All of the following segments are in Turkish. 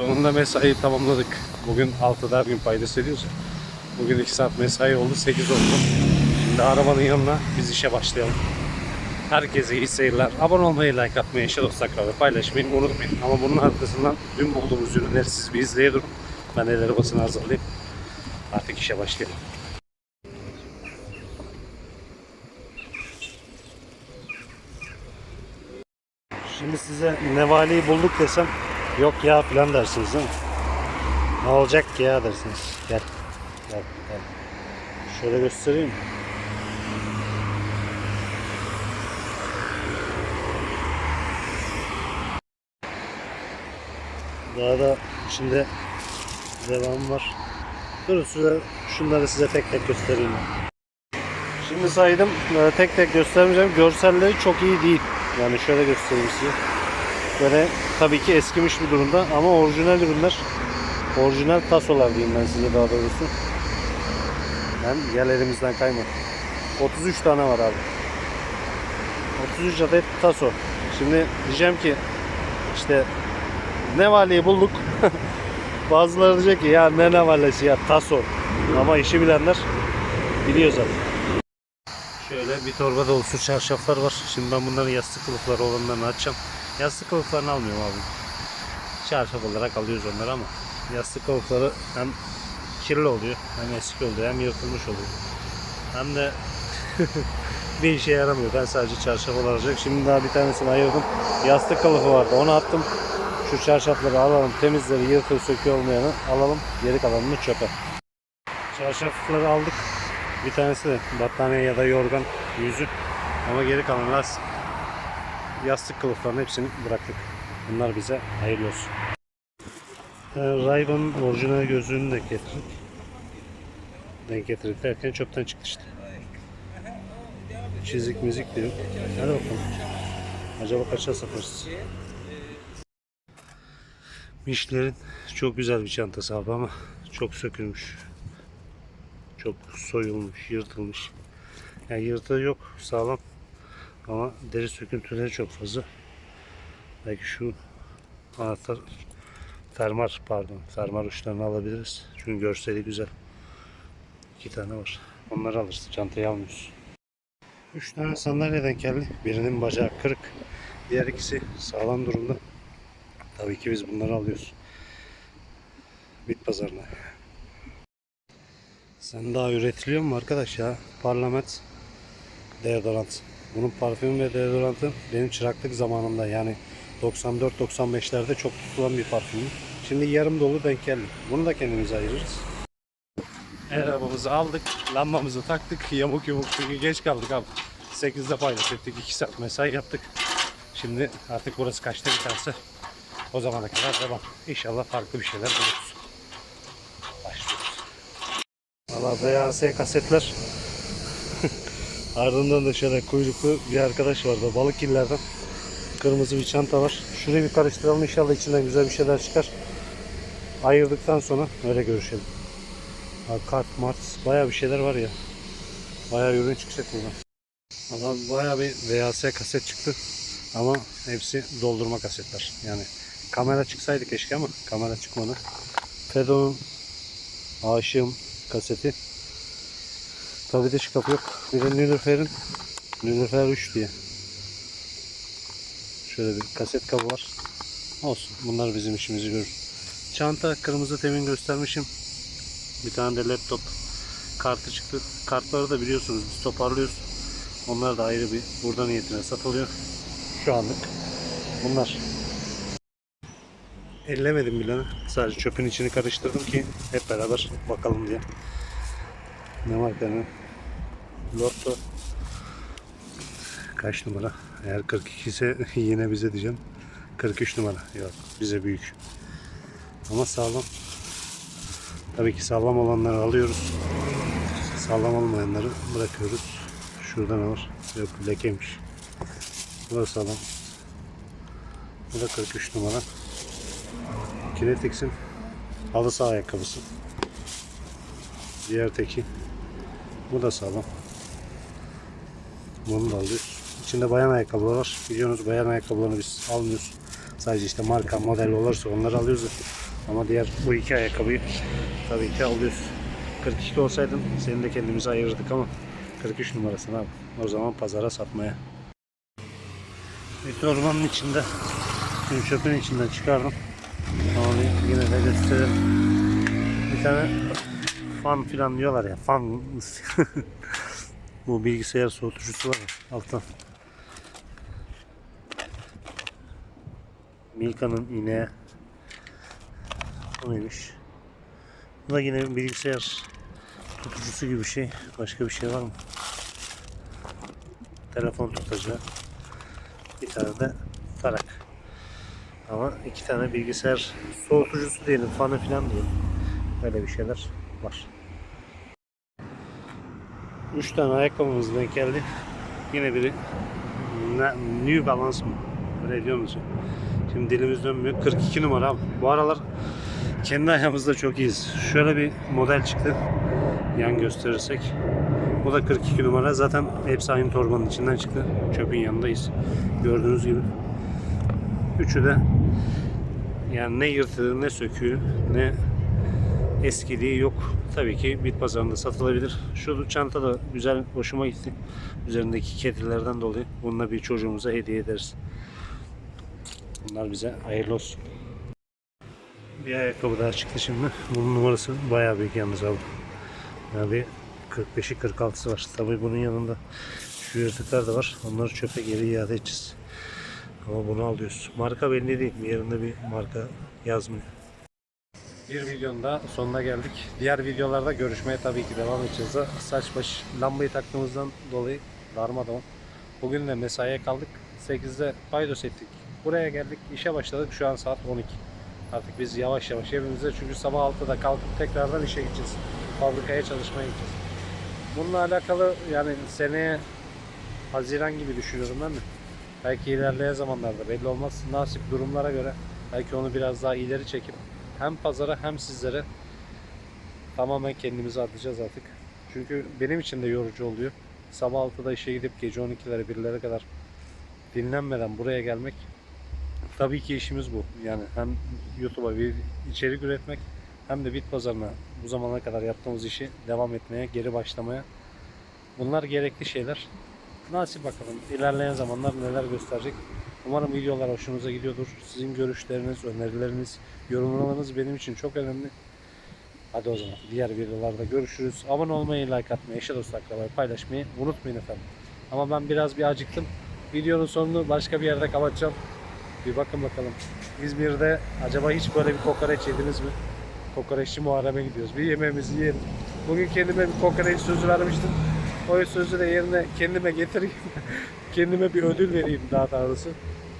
Sonunda mesaiyi tamamladık. Bugün 6'da gün paydası ediyoruz. ya. Bugün 2 saat mesai oldu, 8 oldu. Şimdi arabanın yanına biz işe başlayalım. Herkese iyi seyirler. Abone olmayı, like atmayı, dost akraba paylaşmayı unutmayın. Ama bunun arkasından dün bulduğumuz ürünleri siz bir izleye durun. Ben el arabasını hazırlayayım. Artık işe başlayalım. Şimdi size nevaleyi bulduk desem yok ya falan dersiniz değil mi? Ne olacak ki ya dersiniz. Gel. Gel. Gel. Şöyle göstereyim. Daha da şimdi devam var. Dur size şunları size tek tek göstereyim. Şimdi saydım. Böyle tek tek göstermeyeceğim. Görselleri çok iyi değil. Yani şöyle göstereyim size. Böyle tabii ki eskimiş bir durumda ama orijinal ürünler. Orijinal tasolar diyeyim ben size daha doğrusu. Ben gel elimizden kayma. 33 tane var abi. 33 adet taso. Şimdi diyeceğim ki işte ne valiyi bulduk. Bazıları diyecek ki ya ne ne valisi ya taso. Ama işi bilenler biliyor zaten. Şöyle bir torba dolusu çarşaflar var. Şimdi ben bunların yastık kılıfları olanlarını açacağım. Yastık kılıflarını almıyorum abi. Çarşaf olarak alıyoruz onları ama yastık kılıfları hem kirli oluyor hem eski oluyor hem yırtılmış oluyor. Hem de bir işe yaramıyor. Ben sadece çarşaf olacak. Şimdi daha bir tanesini ayırdım. Yastık kılıfı vardı. Onu attım. Şu çarşafları alalım. Temizleri, yırtıl, sökü olmayanı alalım. Geri kalanını çöpe. Çarşafları aldık. Bir tanesi de battaniye ya da yorgan yüzü. Ama geri kalan lastik yastık kılıflarının hepsini bıraktık. Bunlar bize hayırlı olsun. Ee, Ray-Ban'ın orijinal gözlüğünü de getirdik. Denk getirdik derken çöpten çıktı işte. Çizik müzik de yok. Hadi bakalım. Acaba kaça satarız? Mişler'in çok güzel bir çantası abi ama çok sökülmüş. Çok soyulmuş, yırtılmış. Yani yırtığı yok, sağlam. Ama deri söküntüleri çok fazla. Belki şu anahtar fermar pardon fermar uçlarını alabiliriz. Çünkü görseli güzel. İki tane var. Onları alırız. Çantayı almıyoruz. Üç tane sandalyeden geldi. Birinin bacağı kırık. Diğer ikisi sağlam durumda. Tabii ki biz bunları alıyoruz. Bit pazarına. Sen daha üretiliyor mu arkadaş ya? Parlament deodorant. Bunun parfümü ve deodorantı benim çıraklık zamanımda yani 94-95'lerde çok tutulan bir parfüm. Şimdi yarım dolu denk geldi. Bunu da kendimize ayırırız. Arabamızı aldık, lambamızı taktık, yamuk yumuk çünkü geç kaldık abi. 8'de paylaş ettik, 2 saat mesai yaptık. Şimdi artık burası kaçta biterse o zamana kadar devam. İnşallah farklı bir şeyler buluruz. Başlıyoruz. Valla VHS kasetler Ardından da şöyle kuyruklu bir arkadaş vardı. Balık illerden. Kırmızı bir çanta var. Şurayı bir karıştıralım. İnşallah içinden güzel bir şeyler çıkar. Ayırdıktan sonra öyle görüşelim. Kart, mart. Baya bir şeyler var ya. Baya ürün çıkacak buradan. Valla baya bir VHS kaset çıktı. Ama hepsi doldurma kasetler. Yani kamera çıksaydı keşke ama kamera çıkmadı. Fedo'nun Aşığım kaseti. Tabi de şu kapı yok. Bir de Nilüfer'in Nilüfer 3 diye. Şöyle bir kaset kabı var. Olsun. Bunlar bizim işimizi görür. Çanta kırmızı temin göstermişim. Bir tane de laptop kartı çıktı. Kartları da biliyorsunuz biz toparlıyoruz. Onlar da ayrı bir burada niyetine satılıyor. Şu anlık. Bunlar. Ellemedim bile. Sadece çöpün içini karıştırdım ki hep beraber bakalım diye. Ne marka ne? Lotto. Kaç numara? Eğer 42 ise yine bize diyeceğim. 43 numara. Yok bize büyük. Ama sağlam. Tabii ki sağlam olanları alıyoruz. Sağlam olmayanları bırakıyoruz. Şurada ne var? Yok lekeymiş. Bu da sağlam. Bu da 43 numara. Kinetix'in halı saha ayakkabısı. Diğer teki. Bu da sağlam. Bunu da alıyoruz. İçinde bayan ayakkabıları var. Biliyorsunuz bayan ayakkabılarını biz almıyoruz. Sadece işte marka, model olursa onları alıyoruz. Ama diğer bu iki ayakkabıyı tabii ki alıyoruz. 42 olsaydın senin de kendimizi ayırırdık ama 43 numarasın abi. O zaman pazara satmaya. Bir torbanın içinde Şimdi çöpün içinden çıkardım. Ama yine de gösterelim. Bir tane fan filan diyorlar ya. Fan bu bilgisayar soğutucusu var ya alttan. Milka'nın iğne. O neymiş? Bu da yine bilgisayar tutucusu gibi bir şey. Başka bir şey var mı? Telefon tutacağı. Bir tane de tarak. Ama iki tane bilgisayar soğutucusu diyelim, fanı falan diyelim. Böyle bir şeyler var. Üç tane ayakkabımız denk geldi. Yine biri Ne- New Balance mı? Öyle diyor musun? Şimdi dilimiz dönmüyor. 42 numara. Bu aralar kendi ayağımızda çok iyiyiz. Şöyle bir model çıktı. Yan gösterirsek. Bu da 42 numara. Zaten hepsi aynı torbanın içinden çıktı. Çöpün yanındayız. Gördüğünüz gibi. Üçü de yani ne yırtığı ne söküğü ne eskiliği yok. Tabii ki bit pazarında satılabilir. Şu çanta da güzel hoşuma gitti. Üzerindeki kedilerden dolayı. Bununla bir çocuğumuza hediye ederiz. Bunlar bize hayırlı olsun. Bir ayakkabı daha çıktı şimdi. Bunun numarası bayağı büyük yalnız abi. Yani bir 45'i 46'sı var. Tabii bunun yanında şu yırtıklar da var. Onları çöpe geri iade edeceğiz. Ama bunu alıyoruz. Marka belli değil. Bir yerinde bir marka yazmıyor. Bir videonun da sonuna geldik. Diğer videolarda görüşmeye tabii ki devam edeceğiz. Saç baş lambayı taktığımızdan dolayı darmadağın. Bugün de mesaiye kaldık. 8'de paydos ettik. Buraya geldik. işe başladık. Şu an saat 12. Artık biz yavaş yavaş evimize çünkü sabah 6'da kalkıp tekrardan işe gideceğiz. Fabrikaya çalışmaya gideceğiz. Bununla alakalı yani seneye Haziran gibi düşünüyorum ben de. Belki ilerleyen zamanlarda belli olmaz. Nasip durumlara göre belki onu biraz daha ileri çekip hem pazara hem sizlere tamamen kendimizi atacağız artık. Çünkü benim için de yorucu oluyor. Sabah 6'da işe gidip gece 12'lere 1'lere kadar dinlenmeden buraya gelmek tabii ki işimiz bu. Yani hem YouTube'a bir içerik üretmek hem de bit pazarına bu zamana kadar yaptığımız işi devam etmeye, geri başlamaya bunlar gerekli şeyler. Nasip bakalım ilerleyen zamanlar neler gösterecek. Umarım videolar hoşunuza gidiyordur. Sizin görüşleriniz, önerileriniz, yorumlarınız benim için çok önemli. Hadi o zaman diğer videolarda görüşürüz. Abone olmayı, like atmayı, eşe dost akrabayı paylaşmayı unutmayın efendim. Ama ben biraz bir acıktım. Videonun sonunu başka bir yerde kapatacağım. Bir bakın bakalım. İzmir'de acaba hiç böyle bir kokoreç yediniz mi? Kokoreççi Muharrem'e gidiyoruz. Bir yemeğimizi yiyelim. Bugün kendime bir kokoreç sözü vermiştim. O sözü de yerine kendime getireyim. kendime bir ödül vereyim daha doğrusu.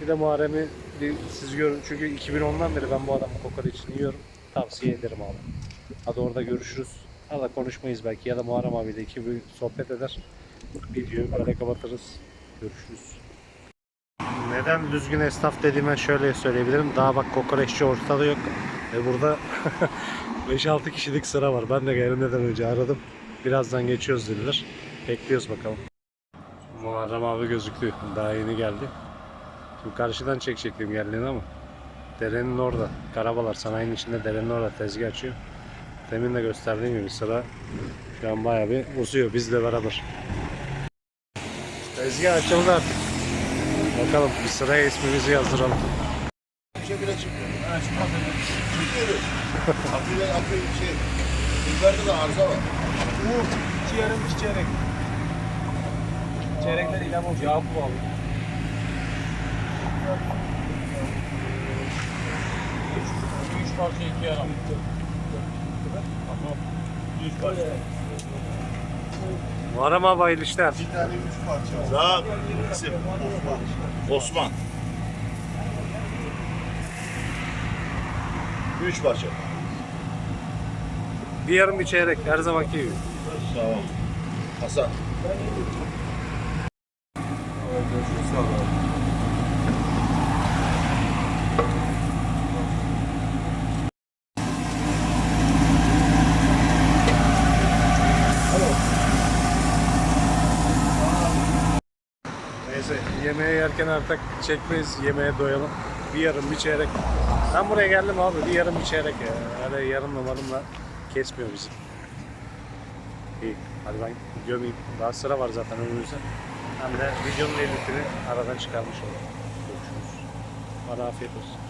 Bir de Muharrem'i bir siz görün. Çünkü 2010'dan beri ben bu adamın kokoreçini yiyorum. Tavsiye ederim abi. Hadi orada görüşürüz. Hala konuşmayız belki ya da Muharrem abiyle iki bir sohbet eder. Videoyu böyle kapatırız. Görüşürüz. Neden düzgün esnaf dediğime şöyle söyleyebilirim. Daha bak kokoreççi ortada yok. Ve burada 5-6 kişilik sıra var. Ben de gelmeden önce aradım. Birazdan geçiyoruz dediler. Bekliyoruz bakalım. Muharrem abi gözüktü. Daha yeni geldi. Şimdi karşıdan çekecektim geldiğini ama derenin orada. Karabalar sanayinin içinde derenin orada tezgah açıyor. Demin de gösterdiğim gibi sıra şu an bayağı bir uzuyor bizle beraber. Tezgah açıldı artık. Bakalım bir sıraya ismimizi yazdıralım. şey bile çıkmıyor. Ha çıkmadı. Çıkmıyor. Akıyla akıyor şey. Bizlerde de arıza var. Bu iki yarım iki çeyrek. Çeyrekler ilham olsun. Yakup abi. Üç, üç parça iki yarım. Tamam. Üç parça. Muharrem abi hayırlı işler. Bir tane üç parça. Daha isim Osman. Osman. Üç parça. Bir yarım bir çeyrek her zamanki gibi. Tamam. Hasan. Yemeği yerken artık çekmeyiz yemeğe doyalım. Bir yarım bir çeyrek. Ben buraya geldim abi bir yarım bir çeyrek ya. Yarım numarımla kesmiyor bizi. İyi. Hadi ben gömeyim. Daha sıra var zaten önümüzde. Hem de videonun editini aradan çıkarmış olalım. Görüşürüz. Bana afiyet olsun.